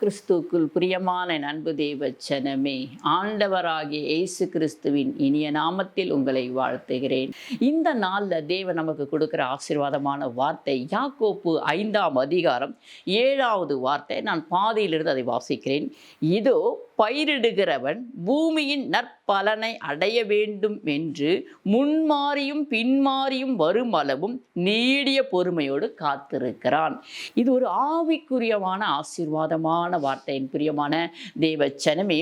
கிறிஸ்துக்குள் பிரியமான நண்பு தேவச்சனமே ஆண்டவராகிய இயேசு கிறிஸ்துவின் இனிய நாமத்தில் உங்களை வாழ்த்துகிறேன். இந்த நாளில் தேவன் நமக்கு கொடுக்குற ஆசீர்வாதமான வார்த்தை யாக்கோப்பு ஐந்தாம் அதிகாரம் ஏழாவது வார்த்தை. நான் பாதியிலிருந்து அதை வாசிக்கிறேன். இதோ பயிரிடுகிறவன் பூமியின் பலனை அடைய வேண்டும் என்று முன்மாறியும் பின்மாறியும் வரும் அளவும் நீடிய பொறுமையோடு காத்திருக்கிறான். இது ஒரு ஆவிக்குரியமான ஆசீர்வாதமான வார்த்தையின் பிரியமான தேவச்சனமே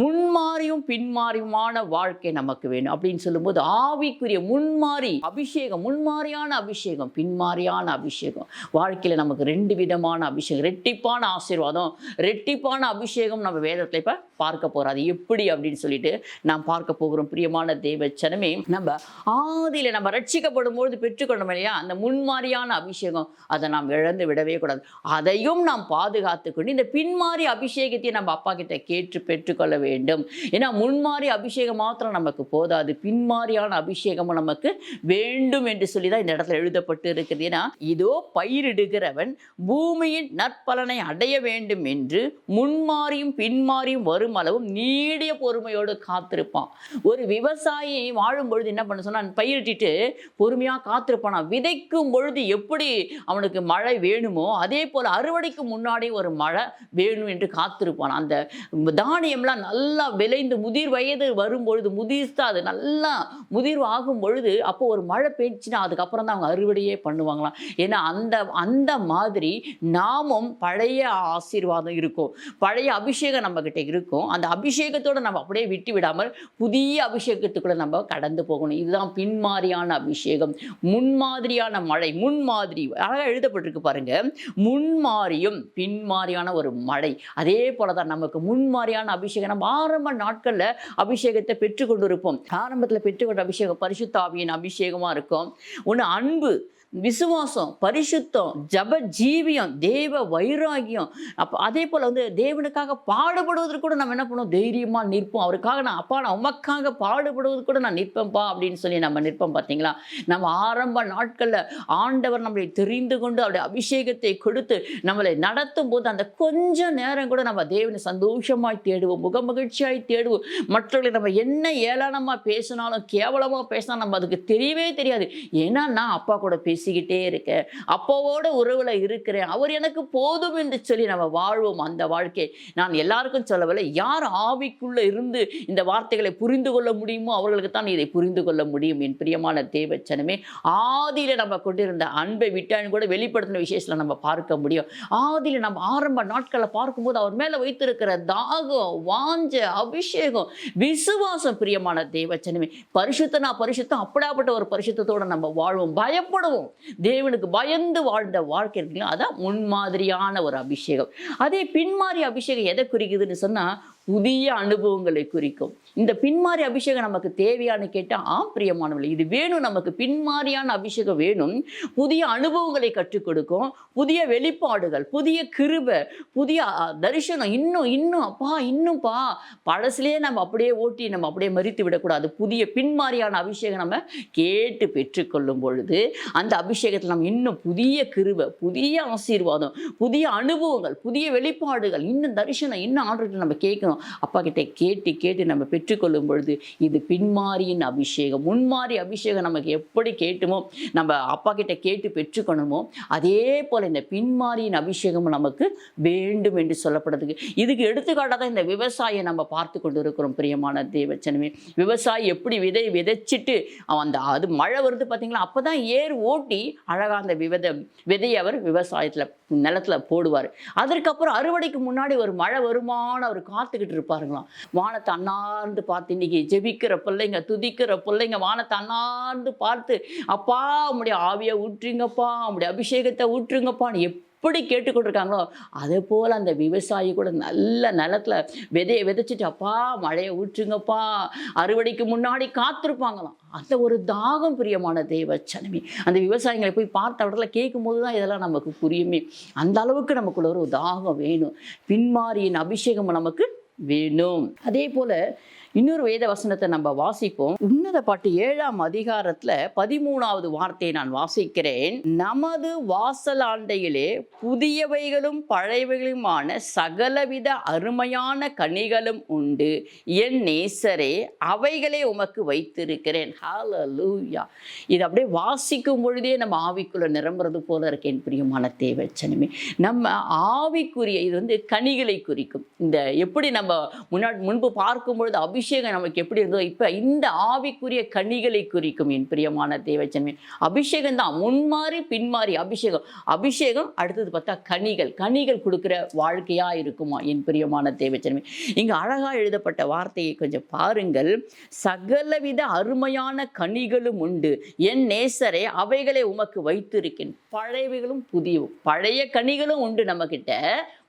முன்மாறியும் பின்மாறியுமான வாழ்க்கை நமக்கு வேணும். அப்படின்னு சொல்லும்போது ஆவிக்குரிய முன்மாறி அபிஷேகம் முன்மாறியான அபிஷேகம் பின்மாறியான அபிஷேகம். வாழ்க்கையில் நமக்கு ரெண்டு விதமான அபிஷேகம் ரெட்டிப்பான ஆசீர்வாதம் ரெட்டிப்பான அபிஷேகம் நம்ம வேதத்தில் இப்போ பார்க்க போகிறோம் அது எப்படி அப்படின்னு சொல்லிட்டு நாம் பார்க்க போகிறோம். பிரியமான தேவச்சனமே நம்ம ஆதியில் நம்ம ரட்சிக்கப்படும் பொழுது பெற்றுக்கொண்டோம் இல்லையா? அந்த முன்மாறியான அபிஷேகம் அதை நாம் இழந்து விடவே கூடாது. அதையும் நாம் பாதுகாத்துக்கொண்டு இந்த பின்மாறி அபிஷேகத்தை நம்ம அப்பா கிட்ட கேட்டு பெற்றுக்கொள்ள வேண்டும். ஏன்னா முன்மாறி அபிஷேகம் மாத்திரம் நமக்கு போதாது. பின்மாறியான அபிஷேகமும் நமக்கு வேண்டும் என்று சொல்லி தான் இந்த இடத்துல எழுதப்பட்டு இருக்குது ஏன்னா இதோ பயிரிடுகிறவன் பூமியின் நற்பலனை அடைய வேண்டும் என்று முன்மாறியும் பின்மாறியும் வரும் அளவும் நீடிய பொறுமையோடு காத்திருப்பான். ஒரு விவசாயி வாழும் பொழுது என்ன பண்ண சொன்னா பயிரிட்டிட்டு பொறுமையாக காத்திருப்பானா? விதைக்கும் பொழுது எப்படி அவனுக்கு மழை வேணுமோ அதே போல் அறுவடைக்கு முன்னாடி ஒரு மழை வேணும் என்று காத்திருப்பான். அந்த தானியம்லாம் நல்லா விளைந்து முதிர் வயது வரும் பொழுது முதிர்த்தா அது நல்லா முதிர்வு ஆகும் பொழுது அப்போ ஒரு மழை பெய்ச்சுன்னா அதுக்கப்புறம் தான் அவங்க அறுவடையே பண்ணுவாங்களாம். ஏன்னா அந்த அந்த மாதிரி நாமும் பழைய ஆசீர்வாதம் இருக்கும். பழைய அபிஷேகம் நம்மக்கிட்ட இருக்கும். அந்த அபிஷேகத்தோடு நம்ம அப்படியே விட்டு விடாமல் புதிய அபிஷேகத்துக்குள்ள நம்ம கடந்து போகணும். இதுதான் பின்மாதிரியான அபிஷேகம். முன்மாதிரியான மழை முன்மாதிரி அழகாக எழுதப்பட்டிருக்கு பாருங்க. முன்மாறியும் பின்மாறியான ஒரு மழை. அதே போல தான் நமக்கு முன்மாறியான அபிஷேகம். நம்ம ஆரம்ப நாட்களில் அபிஷேகத்தை பெற்றுக்கொண்டு இருப்போம் ஆரம்பத்தில் பெற்றுக்கொண்ட அபிஷேகம் பரிசுத்தாவியின் அபிஷேகமாக இருக்கும். ஒன்று அன்பு. விசுவாசம் பரிசுத்தம் ஜப ஜீவியம் தேவ வைராகியம். அப்போ அதே போல் வந்து தேவனுக்காக பாடுபடுவதற்கு கூட நம்ம என்ன பண்ணுவோம்? தைரியமாக நிற்போம். அவருக்காக நான் அப்பா நான் உமக்காக பாடுபடுவது கூட நான் நிற்பேன்ப்பா அப்படின்னு சொல்லி நம்ம நிற்போம் பார்த்தீங்களா நம்ம ஆரம்ப நாட்களில் ஆண்டவர் நம்மளை தெரிந்து கொண்டு அவருடைய அபிஷேகத்தை கொடுத்து நம்மளை நடத்தும் போது அந்த கொஞ்சம் நேரம் கூட நம்ம தேவனை சந்தோஷமாய் தேடுவோம் முகமகிழ்ச்சியாய் தேடுவோம். மற்றவர்களை நம்ம என்ன ஏளனமாக பேசினாலும் கேவலமாக பேசினாலும் நம்ம அதுக்கு தெரியவே தெரியாது. ஏன்னா நான் அப்பா கூட பேசிக்கிட்டே இருக்கேன். அப்பாவோட உறவில் இருக்கிறேன். அவர் எனக்கு போதும் என்று சொல்லி நம்ம வாழ்வோம். அந்த வாழ்க்கை நான் எல்லாருக்கும் சொல்லவில்லை. யார் ஆவிக்குள்ளே இருந்து இந்த வார்த்தைகளை புரிந்து கொள்ள முடியுமோ அவர்களுக்கு தான் இதை புரிந்து கொள்ள முடியும். என் பிரியமான தேவச்சனமே ஆதியில் நம்ம கொண்டிருந்த அன்பை விட்டான்னு கூட வெளிப்படுத்தின விசேஷத்தில் நம்ம பார்க்க முடியும். ஆதியில் நம்ம ஆரம்ப நாட்களில் பார்க்கும்போது அவர் மேலே வைத்திருக்கிற தாகம் வாஞ்ச அபிஷேகம் விசுவாசம் பிரியமான தேவச்சனமே பரிசுத்தனா பரிசுத்தம் அப்படியாப்பட்ட ஒரு பரிசுத்தத்தோட நம்ம வாழ்வோம். பயப்படுவோம். தேவனுக்கு பயந்து வாழ்ந்த வாழ்க்கை இருக்குங்களா அதான் முன்மாதிரியான ஒரு அபிஷேகம். அதே பின்மாறி அபிஷேகம் எதை குறிக்குதுன்னு சொன்னால் புதிய அனுபவங்களை குறிக்கும். இந்த பின்மாறி அபிஷேகம் நமக்கு தேவையானு கேட்டால் ஆம் பிரியமானவர்கள் இது வேணும். நமக்கு பின்மாறியான அபிஷேகம் வேணும். புதிய அனுபவங்களை கற்றுக் கொடுக்கும். புதிய வெளிப்பாடுகள் புதிய கிருபை புதிய தரிசனம். இன்னும் இன்னும் அப்பா இன்னும்ப்பா பழசுலேயே நம்ம அப்படியே ஓட்டி நம்ம அப்படியே மறித்து விடக்கூடாது. புதிய பின்மாறியான அபிஷேகம் நம்ம கேட்டு பெற்றுக்கொள்ளும் பொழுது அந்த அபிஷேகத்தில் நம்ம இன்னும் புதிய கிருபை புதிய ஆசீர்வாதம் புதிய அனுபவங்கள் புதிய வெளிப்பாடுகள் இன்னும் தரிசனம் இன்னும் ஆண்டுகிட்ட நம்ம கேட்கணும். அப்பா கிட்ட கேட்டு கேட்டு நம்ம பெற்றுக்கொள்ளும் பொழுது இது பின்மாரியின் அபிஷேகம். முன்மாறி அபிஷேகம் நமக்கு எப்படி கேட்டுமோ நம்ம அப்பா கிட்ட கேட்டு பெற்றுக்கணுமோ அதே போல் இந்த பின்மாரியின் அபிஷேகம் நமக்கு வேண்டும் என்று சொல்லப்படுறதுக்கு இதுக்கு எடுத்துக்காட்டாக தான் இந்த விவசாயியை நம்ம பார்த்து கொண்டு இருக்கிறோம் பிரியமான தேவச்சனமே. விவசாயி எப்படி விதை விதைச்சிட்டு அந்த அது மழை வருது பார்த்தீங்களா? அப்போ தான் ஏர் ஓட்டி அழகாக அந்த விவத விதையை அவர் விவசாயத்தில் நிலத்துல போடுவார். அதற்கப்புறம் அறுவடைக்கு முன்னாடி ஒரு மழை வருமான அவர் காத்துக்கிட்டு இருப்பாருங்களாம் வானத்தை அண்ணாந்து பார்த்து இன்னைக்கு ஜெபிக்கிற பிள்ளைங்க துதிக்கிற பிள்ளைங்க வானத்தை அண்ணாந்து பார்த்து அப்பா உங்களுடைய ஆவியை ஊற்றுங்கப்பா உங்களுடைய அபிஷேகத்தை ஊற்றுங்கப்பான்னு எப்படி கேட்டுக்கொண்டிருக்காங்களோ அதே போல் அந்த விவசாயி கூட நல்ல நிலத்துல விதையை விதைச்சிட்டு அப்பா மழையை ஊற்றுங்கப்பா அறுவடைக்கு முன்னாடி காத்திருப்பாங்களாம். அந்த ஒரு தாகம் பிரியமான தெய்வ சனமி அந்த விவசாயிகளை போய் பார்த்த இடத்துல கேட்கும்போது தான் இதெல்லாம் நமக்கு புரியுமே. அந்த அளவுக்கு நமக்குள்ள ஒரு தாகம் வேணும். பின்மாரியின் அபிஷேகம் நமக்கு வேணும். அதே போல் இன்னொரு வேத வசனத்தை நம்ம வாசிப்போம். உன்னத பாட்டு ஏழாம் அதிகாரத்துல பதிமூணாவது வார்த்தையை நான் வாசிக்கிறேன். நமது வாசலாண்டையிலே புதியவைகளும் பழையவைகளுமான சகலவித அருமையான கனிகளும் உண்டு. என் நேசரே அவைகளே உமக்கு வைத்திருக்கிறேன். ஹalleluya இது அப்படியே வாசிக்கும் பொழுதே நம்ம ஆவிக்குள்ள நிரம்புறது போல இருக்கேன் பிரியமான தேவச்சனமே. நம்ம ஆவிக்குரிய இது வந்து கனிகளை குறிக்கும். இந்த எப்படி நம்ம முன்னாடி முன்பு பார்க்கும் பொழுது அபிஷேகம் நமக்கு எப்படி இருந்தோ இப்போ இந்த ஆவிக்குரிய கனிகளை குறிக்கும் என் பிரியமான தேவச்சன்மை. அபிஷேகம் தான். முன்மாறி பின்மாறி அபிஷேகம். அபிஷேகம் அடுத்தது பார்த்தா கனிகள். கனிகள் கொடுக்குற வாழ்க்கையா இருக்குமா என் பிரியமான தேவச்சன்மை. இங்க அழகா எழுதப்பட்ட வார்த்தையை கொஞ்சம் பாருங்கள். சகலவித அருமையான கனிகளும் உண்டு. என் நேசரே அவைகளை உமக்கு வைத்திருக்கேன். பழையவைகளும் புதிய பழைய கனிகளும் உண்டு நம்மக்கிட்ட.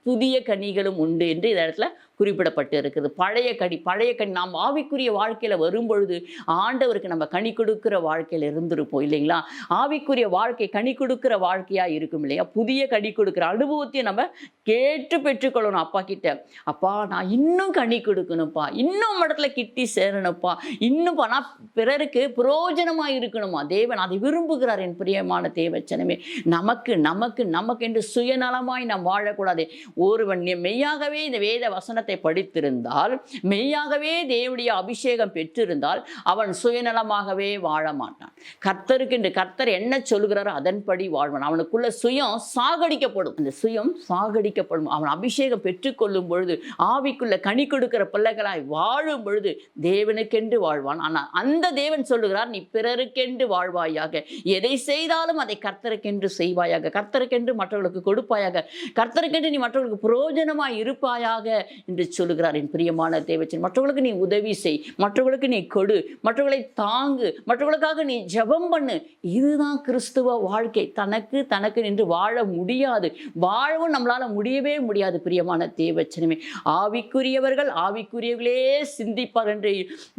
புதிய கனிகளும் உண்டு என்று இந்த இடத்துல குறிப்பிடப்பட்டு இருக்குது. பழைய கனி பழைய கனி. நாம் ஆவிக்குரிய வாழ்க்கையில் வரும்பொழுது ஆண்டவருக்கு நம்ம கனி கொடுக்குற வாழ்க்கையில் இருந்திருப்போம் இல்லைங்களா? ஆவிக்குரிய வாழ்க்கை கனி கொடுக்குற வாழ்க்கையாக இருக்கும் இல்லையா? புதிய கனி கொடுக்குற அனுபவத்தையும் நம்ம கேட்டு பெற்றுக்கொள்ளணும் அப்பா கிட்ட. அப்பா நான் இன்னும் கனி கொடுக்கணும்ப்பா. இன்னும் இடத்துல கிட்டி சேரணும்ப்பா. இன்னும் நான் பிறருக்கு பிரயோஜனமாக இருக்கணுமா தேவன் அதை விரும்புகிறார் என் பிரியமான தேவச்சனமே. நமக்கு நமக்கு நமக்கு என்று சுயநலமாய் நாம் வாழக்கூடாது. ஒருவன் மெய்யாகவே இந்த வேத வசனத்தை படித்திருந்தால் மெய்யாகவே தேவனுடைய அபிஷேகம் பெற்றிருந்தால் அவன் சுயநலமாகவே வாழ மாட்டான். கர்த்தருக்கு என்று கர்த்தர் என்ன சொல்கிறாரோ அதன்படி வாழ்வான். அவனுக்குள்ள சுயம் சாகடிக்கப்படும். அந்த சுயம் சாகடிக்கப்படும். அவன் அபிஷேகம் பெற்றுக்கொள்ளும் பொழுது ஆவிக்குள்ள கனி கொடுக்கிற பிள்ளைகளாய் வாழும் பொழுது தேவனுக்கென்று வாழ்வான். ஆனால் அந்த தேவன் சொல்லுகிறார் நீ பிறருக்கென்று வாழ்வாயாக. எதை செய்தாலும் அதை கர்த்தருக்கென்று செய்வாயாக. கர்த்தருக்கென்று மற்றவர்களுக்கு கொடுப்பாயாக. கர்த்தருக்கென்று நீ மற்றவர்களுக்கு பிரயோஜனமாய் இருப்பாயாக. என்று சொல்லுகிறார் என் பிரியமான தேவச்சன். மற்றவர்களுக்கு நீ உதவி செய் மற்றவர்களுக்கு நீ கொடு மற்றவர்களை தாங்கு மற்றவர்களுக்காக நீ ஜெபம் பண்ணு. இதுதான் கிறிஸ்துவ வாழ்க்கை. தனக்கு தனக்கு நின்று வாழ முடியாது. வாழவும் நம்மளால முடியவே முடியாது பிரியமான தேவச்சனமே. ஆவிக்குரியவர்கள் ஆவிக்குரியவர்களே சிந்திப்பார் என்று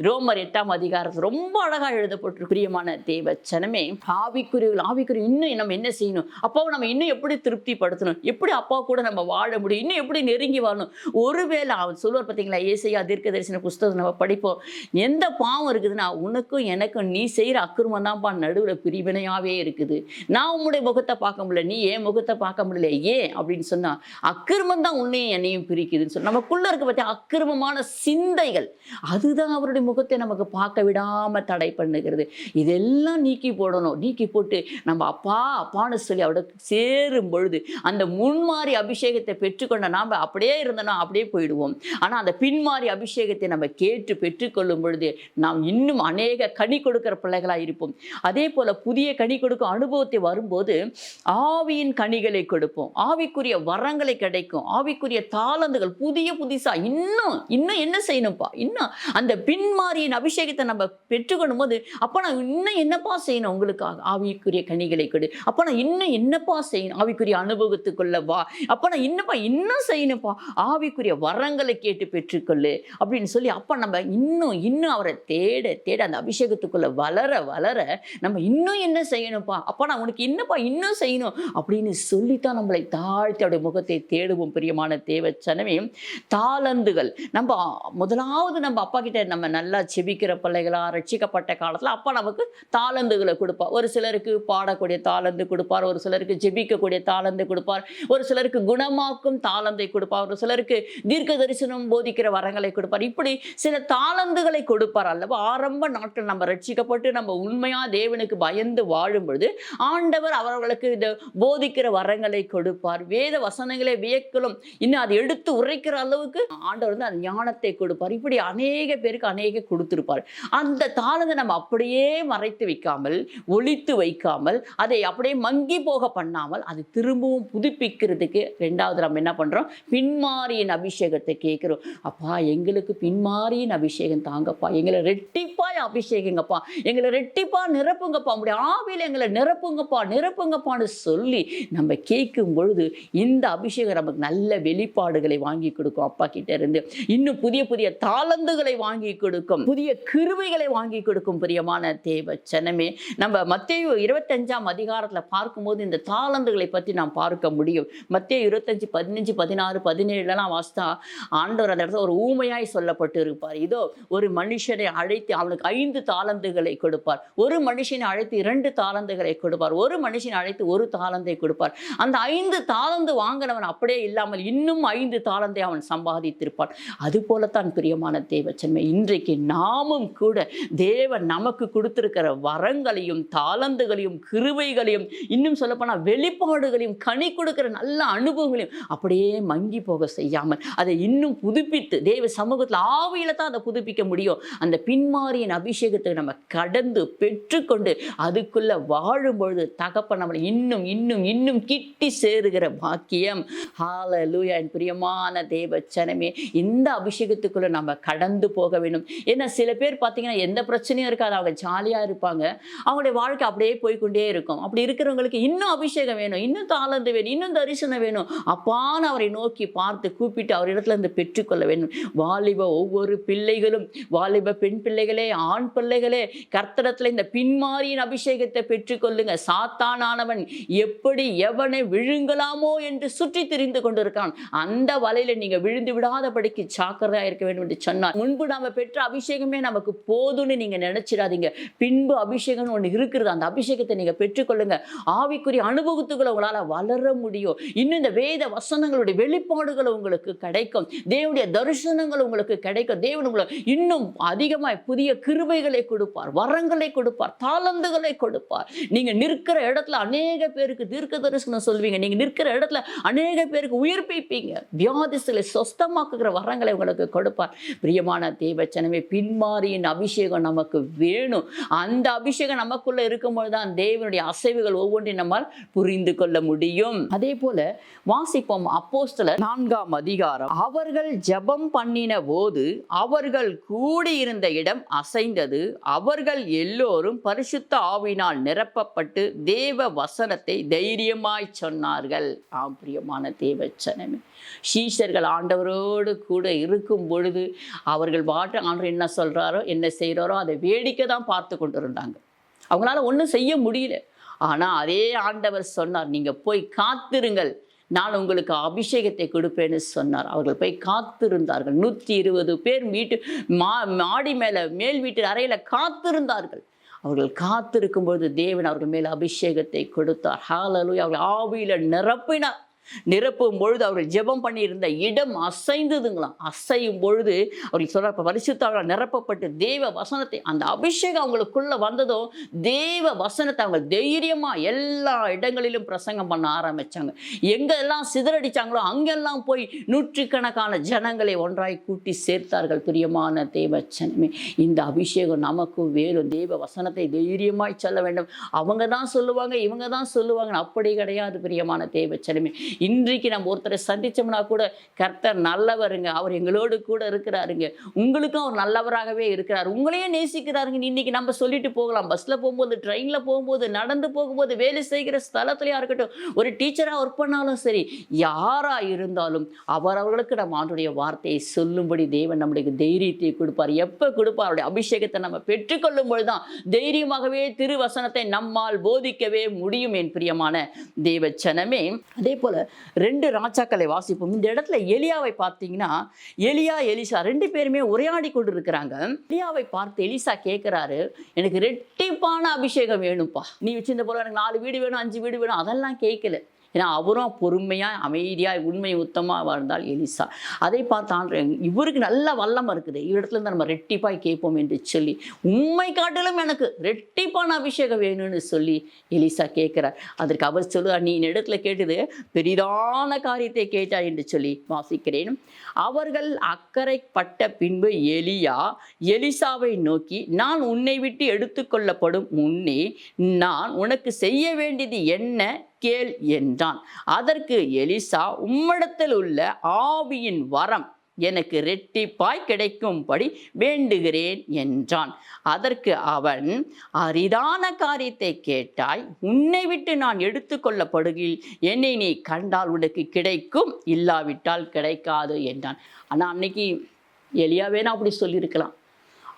ரோமர் எட்டாம் அதிகாரத்தில் ரொம்ப அழகா எழுதப்பட்டு பிரியமான தேவச்சனமே. ஆவிக்குரியவர்கள் ஆவிக்குரிய இன்னும் நம்ம என்ன செய்யணும்? அப்பாவை நம்ம இன்னும் எப்படி திருப்திப்படுத்தணும்? எப்படி அப்பா கூட நம்ம வாழ முடியும்? இன்னும் எப்படி நெருங்கி வாழணும் ஒருவேளை அவன் சொல்லுவார் பார்த்தீங்களா ஏசையா தீர்க்க தரிசன புஸ்தகம் நம்ம படிப்போம். எந்த பாவம் இருக்குதுன்னா உனக்கும் எனக்கும் நீ செய்கிற அக்கிரமம் தான்ப்பா நடுவில் பிரிவினையாகவே இருக்குது. நான் உன்னுடைய முகத்தை பார்க்க முடியல நீ ஏன் முகத்தை பார்க்க முடியல ஏன்? அப்படின்னு சொன்னா அக்கிரமம் தான் உன்னையும் என்னையும் பிரிக்குதுன்னு சொல்லி நமக்குள்ள இருக்க பார்த்தா அக்கிரமமான சிந்தைகள் அதுதான் அவருடைய முகத்தை நமக்கு பார்க்க விடாம தடை பண்ணுகிறது. இதெல்லாம் நீக்கி போடணும். நீக்கி போட்டு நம்ம அப்பா அப்பான்னு சொல்லி அவட சேரும் பொழுது அந்த முன்மாறி அபிஷேகத்தை பெற்றுக்கொண்ட நாம் அப்படியே இருந்தோம்னா அப்படியே போயிடுவோம். ஆனால் அந்த பின்மாறி அபிஷேகத்தை நம்ம கேட்டு பெற்றுக்கொள்ளும் பொழுது நாம் இன்னும் அநேக கனி கொடுக்கிற பிள்ளைகளாக இருப்போம். அதே போல் புதிய கனி கொடுக்கும் அனுபவத்தை வரும்போது ஆவியின் கனிகளை கொடுப்போம். ஆவிக்குரிய வரங்களை கிடைக்கும். ஆவிக்குரிய தாளந்துகள் புதிய புதுசா இன்னும் இன்னும் என்ன செய்யணும்ப்பா இன்னும் அந்த பின்மாரியின் அபிஷேகத்தை நம்ம பெற்றுக்கொள்ளும் போது அப்போ நான் இன்னும் என்னப்பா செய்யணும் உங்களுக்காக? ஆவிக்குரிய கனிகளை கொடு. அப்போ நான் இன்னும் என்னப்பா செய்யணும்? ஆவிக்குரிய அனுபவத்துக்குள்ள வா. அப்போ நான் இன்னப்பா இன்னும் செய்யணும்ப்பா ஆவிக்குரிய வர வரங்களை கேட்டு பெற்றுக்கொள்ளு அப்படின்னு சொல்லி அப்போ நம்ம இன்னும் இன்னும் அவரை தேட தேட அந்த அபிஷேகத்துக்குள்ளே வளர வளர நம்ம இன்னும் என்ன செய்யணும்ப்பா? அப்பா நான் உனக்கு என்னப்பா இன்னும் செய்யணும்? அப்படின்னு சொல்லித்தான் நம்மளை தாழ்த்தி அவருடைய முகத்தை தேடுவோம் பிரியமான தேவச்சனமே தாளந்துகள். நம்ம முதலாவது நம்ம அப்பா கிட்ட நம்ம நல்லா செபிக்கிற பிள்ளைகளாக ரட்சிக்கப்பட்ட காலத்தில் அப்பா நமக்கு தாளந்துகளை கொடுப்பார். ஒரு சிலருக்கு பாடக்கூடிய தாளந்து கொடுப்பார் ஒரு சிலருக்கு ஜெபிக்கக்கூடிய தாளந்து கொடுப்பார் ஒரு சிலருக்கு குணமாக்கும் தாளந்தை கொடுப்பார் ஒரு சிலருக்கு தீர்க்க தரிசனம் போதிக்கிற வரங்களை கொடுப்பார். இப்படி சில தாளந்துகளை கொடுப்பார் அல்லவா? ஆரம்ப நாட்கள் நம்ம ரட்சிக்கப்பட்டு நம்ம உண்மையா தேவனுக்கு பயந்து வாழும் பொழுது ஆண்டவர் அவர்களுக்கு இந்த போதிக்கிற வரங்களை கொடுப்பார். வேத வசனங்களை வியக்கலும் இன்னும் அதை எடுத்து உரைக்கிற அளவுக்கு ஆண்டவர் வந்து அந்த ஞானத்தை கொடுப்பார். இப்படி அநேக பேருக்கு அநேக கொடுத்திருப்பார். அந்த தாளந்தை நம்ம அப்படியே மறைத்து வைக்காமல் ஒழித்து வைக்காமல் அதை அப்படியே மங்கி போக பண்ணாமல் அது திரும்பவும் புதுப்பிக்கிறதுக்கு ரெண்டாவது நம்ம என்ன பண்றோம்? பின்மாரியின் அபிஷேகத்தை கேட்குறோம். அப்பா எங்களுக்கு பின்மாறியின் அபிஷேகம் தாங்கப்பா. எங்களை ரெட்டிப்பாய் அபிஷேகங்கப்பா. எங்களை ரெட்டிப்பா நிரப்புங்கப்பா. உங்களுடைய ஆவியில் எங்களை நிரப்புங்கப்பா நிரப்புங்கப்பான்னு சொல்லி நம்ம கேட்கும் பொழுது இந்த அபிஷேகம் நமக்கு நல்ல வெளிப்பாடுகளை வாங்கி கொடுக்கும் அப்பா கிட்ட இருந்து. இன்னும் புதிய புதிய தாளந்துகளை வாங்கி கொடுக்கும். புதிய கிருவைகளை வாங்கி கொடுக்கும் பிரியமான தேவ சனமே நம்ம மத்திய இருபத்தஞ்சாம் அதிகாரத்தில் பார்க்கும்போது இந்த தாளந்துகளை பற்றி நாம் பார்க்க முடியும். மத்திய இருபத்தஞ்சு பதினஞ்சு பதினாறு பதினேழுலாம் வாசித்தா ஆண்டவர் அந்த இடத்துல ஒரு ஊமையாய் சொல்லப்பட்டு இருப்பார். இதோ ஒரு மனுஷனை அழைத்து அவனுக்கு ஐந்து தாளந்துகளை கொடுப்பார். ஒரு மனுஷனை அழைத்து இரண்டு தாளந்துகளை கொடுப்பார். ஒரு மனுஷனை அழைத்து ஒரு தாளந்தை கொடுப்பார். அந்த ஐந்து தாளந்து வாங்கினவன் அப்படியே இல்லாமல் இன்னும் ஐந்து தாளந்தை அவன் சம்பாதித்திருப்பான். அது போலத்தான் பிரியமான தேவச்சன்மை. இன்றைக்கு நாமும் கூட தேவன் நமக்கு கொடுத்திருக்கிற வரங்களையும் தாளந்துகளையும் கிருவைகளையும் இன்னும் சொல்லப்போனால் வெளிப்பாடுகளையும் கனி கொடுக்கிற நல்ல அனுபவங்களையும் அப்படியே மங்கி போக செய்யாமல் அதை இன்னும் புதுப்பித்து தேவ சமூகத்தில் ஆவியில தான் அதை புதுப்பிக்க முடியும். அந்த பின்மாரியின் அபிஷேகத்தை நம்ம கடந்து பெற்றுக்கொண்டு அதுக்குள்ள வாழும்பொழுது தகப்ப நம்மளை இன்னும் இன்னும் இன்னும் கிட்டி சேருகிற பாக்கியம். ஹalleluya என் பிரியமான தேவச்சனமே இந்த அபிஷேகத்துக்குள்ளே நம்ம கடந்து போக வேண்டும். ஏன்னா சில பேர் பார்த்தீங்கன்னா எந்த பிரச்சனையும் இருக்காது. அவங்க ஜாலியாக இருப்பாங்க. அவங்களுடைய வாழ்க்கை அப்படியே போய்க்கொண்டே இருக்கும். அப்படி இருக்கிறவங்களுக்கு இன்னும் அபிஷேகம் வேணும். இன்னும் தாளந்து வேணும். இன்னும் தரிசனம் வேணும். அப்பான்னு அவரை நோக்கி பார்த்து கூப்பிட்டு அவரிடத்துல இருந்து பெற்றுக்கொள்ள வேண்டும். வாலிப ஒவ்வொரு பிள்ளைகளும் வாலிப பெண் பிள்ளைகளே ஆண் பிள்ளைகளே கர்த்தடத்தில் இந்த பின்மாரியின் அபிஷேகத்தை பெற்றுக்கொள்ளுங்க. சாத்தானானவன் எப்படி எவனை விழுங்கலாமோ என்று சுற்றி திரிந்து கொண்டிருக்கான். அந்த வலையில நீங்க விழுந்து விடாதபடிக்கு ஜாக்கிரதையா இருக்க வேண்டும் என்று சொன்னார். முன்பு நாம பெற்ற அபிஷேகமே நமக்கு போதும்னு நீங்க நினைச்சிடாதீங்க. பின்பு அபிஷேகம்னு ஒன்று இருக்கிறது. அந்த அபிஷேகத்தை நீங்க பெற்றுக்கொள்ளுங்க. ஆவிக்குரிய அனுபவத்துக்களை உங்களால வளர முடியும். இன்னும் இந்த வேத வசனங்களுடைய வெளிப்பாடுகளை உங்களுக்கு கிடைக்கும். கிடைக்கும். தேவனுடைய தரிசனங்கள் உங்களுக்கு கிடைக்கும். தேவன் உங்களுக்கு இன்னும் அதிகமாக புதிய கிருபைகளை கொடுப்பார். வரங்களை கொடுப்பார். தாளந்துகளை கொடுப்பார். நீங்கள் நிற்கிற இடத்துல அநேக பேருக்கு தீர்க்க தரிசனம் சொல்வீங்க நீங்கள் நிற்கிற இடத்துல அநேக பேருக்கு உயிர்ப்பிப்பீங்க. வியாதிகளை சொஸ்தமாக்குகிற வரங்களை உங்களுக்கு கொடுப்பார். பிரியமான தேவச்சனமே பின்மாரியின் அபிஷேகம் நமக்கு வேணும். அந்த அபிஷேகம் நமக்குள்ளே இருக்கும்போது தான் தேவனுடைய அசைவுகள் ஒவ்வொன்றையும் நம்மால் புரிந்து கொள்ள முடியும். அதே போல வாசிப்போம் அப்போஸ்தலர் நான்காம் அதிகாரம். அவர்கள் ஜெபம் பண்ணின போது அவர்கள் கூடியிருந்த இடம் அசைந்தது. அவர்கள் எல்லோரும் பரிசுத்த ஆவினால் நிரப்பப்பட்டு தேவ வசனத்தை தைரியமாய் சொன்னார்கள். ஆம் பிரியமான தேவச்சனமே. சீஷர்கள் ஆண்டவரோடு கூட இருக்கும் பொழுது அவர்கள் பாட்டு ஆண்டவர் என்ன சொல்கிறாரோ என்ன செய்கிறாரோ அதை வேடிக்கை தான் பார்த்து கொண்டு இருந்தாங்க அவங்களால ஒன்றும் செய்ய முடியல. ஆனால் அதே ஆண்டவர் சொன்னார் நீங்கள் போய் காத்திருங்கள். நான் உங்களுக்கு அபிஷேகத்தை கொடுப்பேன்னு சொன்னார். அவர்கள் போய் காத்திருந்தார்கள். நூற்றி இருபது பேர் வீட்டு மா மாடி மேலே மேல் வீட்டு அறையில் காத்திருந்தார்கள். அவர்கள் காத்திருக்கும்பொழுது தேவன் அவர்கள் மேல் அபிஷேகத்தை கொடுத்தார். ஹாலலு அவர்கள் ஆவியில் நிரப்பினார். நிரப்பும் பொழுது அவர்கள் ஜெபம் பண்ணியிருந்த இடம் அசைந்ததுங்களாம். அசையும் பொழுது அவர்கள் சொல்ற பரிசுத்தாவால் நிரப்பப்பட்டு தேவ வசனத்தை அந்த அபிஷேகம் அவங்களுக்குள்ள வந்ததும் தேவ வசனத்தை அவங்க தைரியமா எல்லா இடங்களிலும் பிரசங்கம் பண்ண ஆரம்பிச்சாங்க. எங்கெல்லாம் சிதறடிச்சாங்களோ அங்கெல்லாம் போய் நூற்றுக்கணக்கான ஜனங்களை ஒன்றாய் கூட்டி சேர்த்தார்கள் பிரியமான தேவச்சனமே இந்த அபிஷேகம் நமக்கும் வேறும் தேவ வசனத்தை தைரியமாய் சொல்ல வேண்டும். அவங்க தான் சொல்லுவாங்க இவங்க தான் சொல்லுவாங்க அப்படி கிடையாது பிரியமான தேவச்சனமே இன்றைக்கு நம்ம ஒருத்தரை சந்திச்சோம்னா கூட கர்த்தர் நல்லவருங்க. அவர் எங்களோடு கூட இருக்கிறாருங்க. உங்களுக்கும் அவர் நல்லவராகவே இருக்கிறார். உங்களையும் நேசிக்கிறாருங்க. இன்னைக்கு நம்ம சொல்லிட்டு போகலாம். பஸ்ல போகும்போது ட்ரெயின்ல போகும்போது நடந்து போகும்போது வேலை செய்கிற ஸ்தலத்துலயா இருக்கட்டும் ஒரு டீச்சரா ஒர்க் பண்ணாலும் சரி யாரா இருந்தாலும் அவரவர்களுக்கு நம்ம ஆண்டுடைய வார்த்தையை சொல்லும்படி தேவன் நம்மளுக்கு தைரியத்தை கொடுப்பார். எப்போ கொடுப்பார்? அவருடைய அபிஷேகத்தை நம்ம பெற்றுக்கொள்ளும் பொழுதுதான் தைரியமாகவே திருவசனத்தை நம்மால் போதிக்கவே முடியும் என் பிரியமான தேவச்சனமே. அதே போல ரெண்டு ராஜாக்களை வாசிப்போம். இந்த இடத்துல எலியாவை பார்த்தீங்கன்னா எலியா எலிசா ரெண்டு பேருமே உரையாடி கொண்டு இருக்கிறாங்க எலியாவை பார்த்து எலிசா கேட்குறாரு எனக்கு ரெட்டிப்பான அபிஷேகம் வேணும்ப்பா. நீ வச்சிருந்த போல எனக்கு நாலு வீடு வேணும் அஞ்சு வீடு வேணும். அதெல்லாம் கேட்கல ஏன்னா அவரும் பொறுமையாக அமைதியாக உண்மை உத்தமாக வாழ்ந்தால் எலிசா. அதை பார்த்து இவருக்கு நல்ல வல்லம் இருக்குது. இவரிடத்துலேருந்து நம்ம ரெட்டிப்பாய் கேட்போம் என்று சொல்லி உண்மை காட்டிலும் எனக்கு ரெட்டிப்பான அபிஷேகம் வேணும்னு சொல்லி எலிசா கேட்குறார். அதற்கு அவர் சொல்லுவார் நீ இடத்துல கேட்டது பெரிதான காரியத்தை கேட்டாய் என்று சொல்லி வாசிக்கிறேன். அவர்கள் அக்கறைப்பட்ட பின்பு எலியா எலிசாவை நோக்கி நான் உன்னை விட்டு எடுத்துக்கொள்ளப்படும் முன்னே நான் உனக்கு செய்ய வேண்டியது என்ன கேள் என்றான். அதற்கு எலிசா உம்மிடத்தில் உள்ள ஆவியின் வரம் எனக்கு ரெட்டிப்பாய் கிடைக்கும்படி வேண்டுகிறேன் என்றான். அதற்கு அவன் அரிதான காரியத்தை கேட்டாய் உன்னை விட்டு நான் எடுத்துக்கொள்ளப்படுகில் என்னை நீ கண்டால் உனக்கு கிடைக்கும் இல்லாவிட்டால் கிடைக்காது என்றான். ஆனால் அன்னைக்கு எலியாவேனா அப்படி சொல்லியிருக்கலாம்.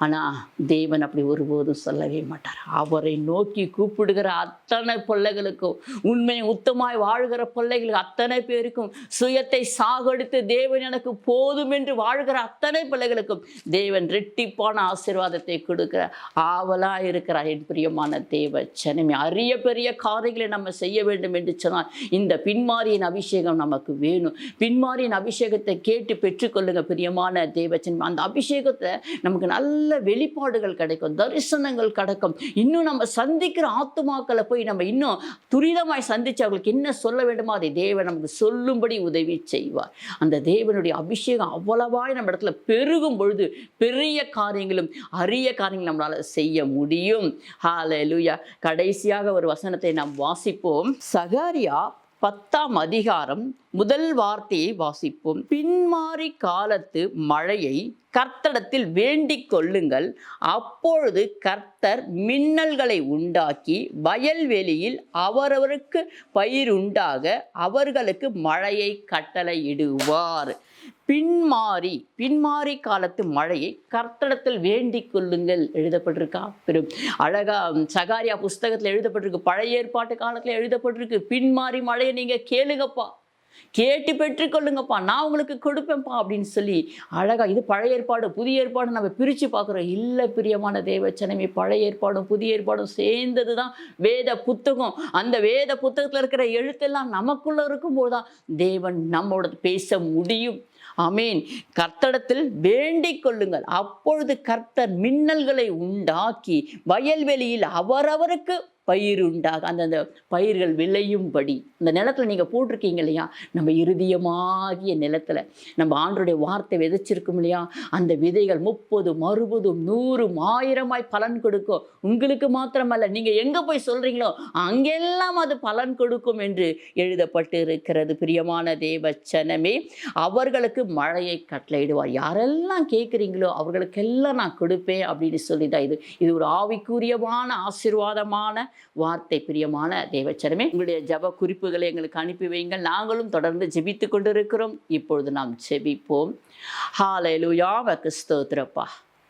ஆனால் தேவன் அப்படி ஒருபோதும் சொல்லவே மாட்டார். அவரை நோக்கி கூப்பிடுகிற அத்தனை பிள்ளைகளுக்கும் உண்மை உத்தமாய் வாழ்கிற பிள்ளைகளுக்கு அத்தனை பேருக்கும் சுயத்தை சாகடித்து தேவன் எனக்கு போதும் என்று வாழ்கிற அத்தனை பிள்ளைகளுக்கும் தேவன் ரெட்டிப்பான ஆசீர்வாதத்தை கொடுக்கிற ஆவலாக இருக்கிறார். என் பிரியமான தேவ சனமே அரிய பெரிய காரியங்களை நம்ம செய்ய வேண்டும் என்று சொன்னால் இந்த பின்மாரியின் அபிஷேகம் நமக்கு வேணும். பின்மாரியின் அபிஷேகத்தை கேட்டு பெற்றுக்கொள்ளுங்க பிரியமான தேவச்சன் அந்த அபிஷேகத்தை நமக்கு நல்ல வெளிப்பாடுகள் கிடைக்கும் தரிசனங்கள் கிடைக்கும். இன்னும் நம்ம சந்திக்கிற ஆத்துமாக்களை போய் நம்ம இன்னும் துரிதமாய் சந்திச்சு அவங்களுக்கு என்ன சொல்ல வேண்டுமோ அதை தேவன் நமக்கு சொல்லும்படி உதவி செய்வார். அந்த தேவனுடைய அபிஷேகம் அவ்வளவாய் நம்ம இடத்துல பெருகும் பொழுது பெரிய காரியங்களும் அரிய காரியங்களும் நம்மளால செய்ய முடியும். ஹalleluya கடைசியாக ஒரு வசனத்தை நாம் வாசிப்போம். சகாரியா பத்தாம் அதிகாரம் முதல் வார்த்தையை வாசிப்போம். பின்மாறி காலத்து மழையை கர்த்தடத்தில் வேண்டிக் கொள்ளுங்கள். அப்பொழுது கர்த்தர் மின்னல்களை உண்டாக்கி வயல்வெளியில் அவரவருக்கு பயிர் உண்டாக அவர்களுக்கு மழையை கட்டளையிடுவார். பின்மாறி பின்மாறி காலத்து மழையை கர்த்தடத்தில் வேண்டிக் கொள்ளுங்கள் எழுதப்பட்டிருக்கா? பெரும் அழகா சகாரியா புஸ்தகத்தில் எழுதப்பட்டிருக்கு பழைய ஏற்பாட்டு காலத்தில் எழுதப்பட்டிருக்கு பின்மாறி மழையை நீங்கள் கேளுங்கப்பா. கேட்டு பெற்றுக்கொள்ளுங்கப்பா நான் உங்களுக்கு கொடுப்பேன்ப்பா அப்படின்னு சொல்லி அழகா இது பழைய ஏற்பாடு புதிய ஏற்பாடு நம்ம பிரித்து பார்க்குறோம். இல்லை பிரியமான தேவச்சனமே பழைய ஏற்பாடும் புதிய ஏற்பாடும் சேர்ந்தது தான் வேத புத்தகம். அந்த வேத புத்தகத்தில் இருக்கிற எழுத்தெல்லாம் நமக்குள்ளே இருக்கும்போது தான் தேவன் நம்மோட பேச முடியும். அமீன் கர்த்தடத்தில் வேண்டிக் கொள்ளுங்கள். அப்பொழுது கர்த்தர் மின்னல்களை உண்டாக்கி வயல்வெளியில் அவரவருக்கு பயிர் உண்டாக அந்தந்த பயிர்கள் விளையும்படி. அந்த நிலத்துல நீங்கள் போட்டிருக்கீங்க இல்லையா? நம்ம இருதயமாகிய நிலத்துல. நம்ம ஆண்டருடைய வார்த்தை விதைச்சிருக்கோம் இல்லையா? அந்த விதைகள் முப்பது மறுபதும் நூறும் ஆயிரமாய் பலன் கொடுக்கும். உங்களுக்கு மாத்திரமல்ல நீங்கள் எங்கே போய் சொல்கிறீங்களோ அங்கெல்லாம் அது பலன் கொடுக்கும் என்று எழுதப்பட்டு இருக்கிறது பிரியமான தேவச்சனமே அவர்களுக்கு மழையை கட்டளையிடுவார். யாரெல்லாம் கேட்குறீங்களோ அவர்களுக்கெல்லாம் நான் கொடுப்பேன் அப்படின்னு சொல்லி தான் இது. இது ஒரு ஆவிக்குரியமான ஆசீர்வாதமான வார்த்தை பிரியமான தேவச்சரமே உங்களுடைய ஜப குறிப்புகளை எங்களுக்கு அனுப்பி வையுங்கள். நாங்களும் தொடர்ந்து ஜெபித்து கொண்டிருக்கிறோம். இப்பொழுது நாம் ஜெபிப்போம். ஹாலேலுயா வக்கு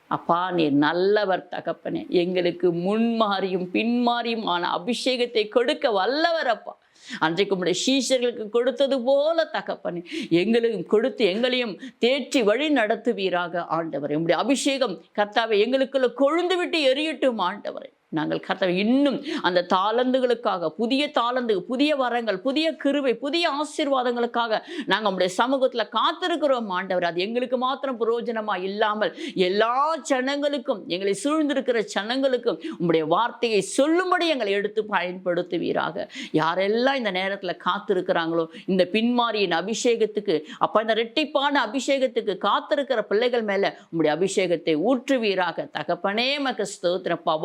அப்பா நீர் நல்லவர் தகப்பனே. எங்களுக்கு முன்மாறியும் பின்மாறியும் ஆன அபிஷேகத்தை கொடுக்க வல்லவர் அப்பா. அன்றைக்கு உடைய சீஷர்களுக்கு கொடுத்தது போல தகப்பனே. எங்களையும் கொடுத்து எங்களையும் தேற்றி வழி நடத்துவீராக ஆண்டவரே. உங்களுடைய அபிஷேகம் கர்த்தாவை எங்களுக்குள்ள கொழுந்து விட்டு எரியட்டும் ஆண்டவரே. நாங்கள் கர்த்தாவை இன்னும் அந்த தாளந்துகளுக்காக புதிய தாளந்து புதிய வரங்கள் புதிய கிருவை புதிய ஆசீர்வாதங்களுக்காக நாங்கள் நம்முடைய சமூகத்தில் காத்திருக்கிறோம். ஆண்டவர் அது எங்களுக்கு மாத்திரம் பிரயோஜனமாக இல்லாமல் எல்லா ஜனங்களுக்கும் எங்களை சூழ்ந்திருக்கிற ஜனங்களுக்கும் உங்களுடைய வார்த்தையை சொல்லும்படி எங்களை எடுத்து பயன்படுத்துவீராக. யாரெல்லாம் இந்த நேரத்தில் காத்திருக்கிறாங்களோ இந்த பின்மாரியின் அபிஷேகத்துக்கு அப்போ இந்த ரெட்டிப்பான அபிஷேகத்துக்கு காத்திருக்கிற பிள்ளைகள் மேலே உங்களுடைய அபிஷேகத்தை ஊற்றுவீராக. தகப்பனே மக்க ஸ்தோத்திரப்பா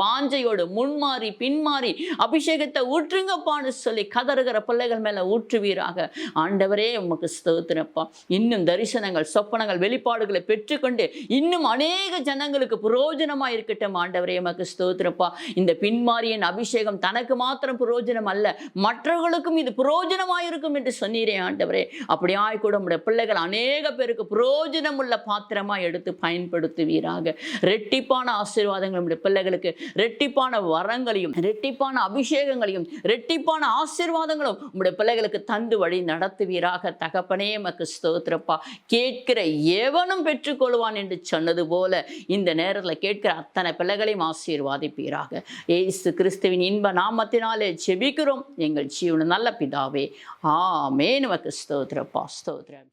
வாஞ்சையோடு முன்மாறி பின்மாறி அபிஷேகத்தை ஊற்றுங்கப்பான்னு சொல்லி கதறுகிற பிள்ளைகள் மேலே ஊற்றுவீராக. ஆண்டவரே உமக்கு ஸ்தோத்திரப்பா. இன்னும் தரிசனங்கள் சொப்பனங்கள் வெளிப்பாடுகளை பெற்றுக்கொண்டு இன்னும் அநேக ஜனங்களுக்கு புரோஜனமாக இருக்கட்டும். ஆண்டவரே உமக்கு ஸ்தோத்திரப்பா. இந்த பின்மாறியின் அபிஷேகம் தனக்கு மாத்திரம் புரோஜனம் அல்ல மற்றவர்களுக்கும் இது புரோஜனமாக இருக்கும் என்று சொன்னீரே ஆண்டவரே. அப்படியாய் கூட நம்முடைய பிள்ளைகள் அநேக பேருக்கு புரோஜனம் உள்ள பாத்திரமாக எடுத்து பயன்படுத்துவீராக. ரெட்டிப்பான ஆசீர்வாதங்கள் நம்முடைய பிள்ளைகளுக்கு ரெட்டிப்பான வரங்களையும் ரெட்டிப்பான அபிஷேகங்களையும் ரெட்டிப்பான ஆசீர்வாதங்களும் உங்களுடைய பிள்ளைகளுக்கு தந்து வழி நடத்துவீராக. தகப்பனே மக்கு ஸ்தோத்திரப்பா. கேட்கிற எவனும் பெற்றுக்கொள்வான் என்று சொன்னது போல இந்த நேரத்தில் கேட்கிற அத்தனை பிள்ளைகளையும் ஆசீர்வாதிப்பீராக. ஏசு கிறிஸ்துவின் இன்ப நாமத்தினாலே ஜெபிக்கிறோம். எங்கள் ஜீவன நல்ல பிதாவே. ஆமே நமக்கு ஸ்தோத்திரப்பா. ஸ்தோத்திரம்.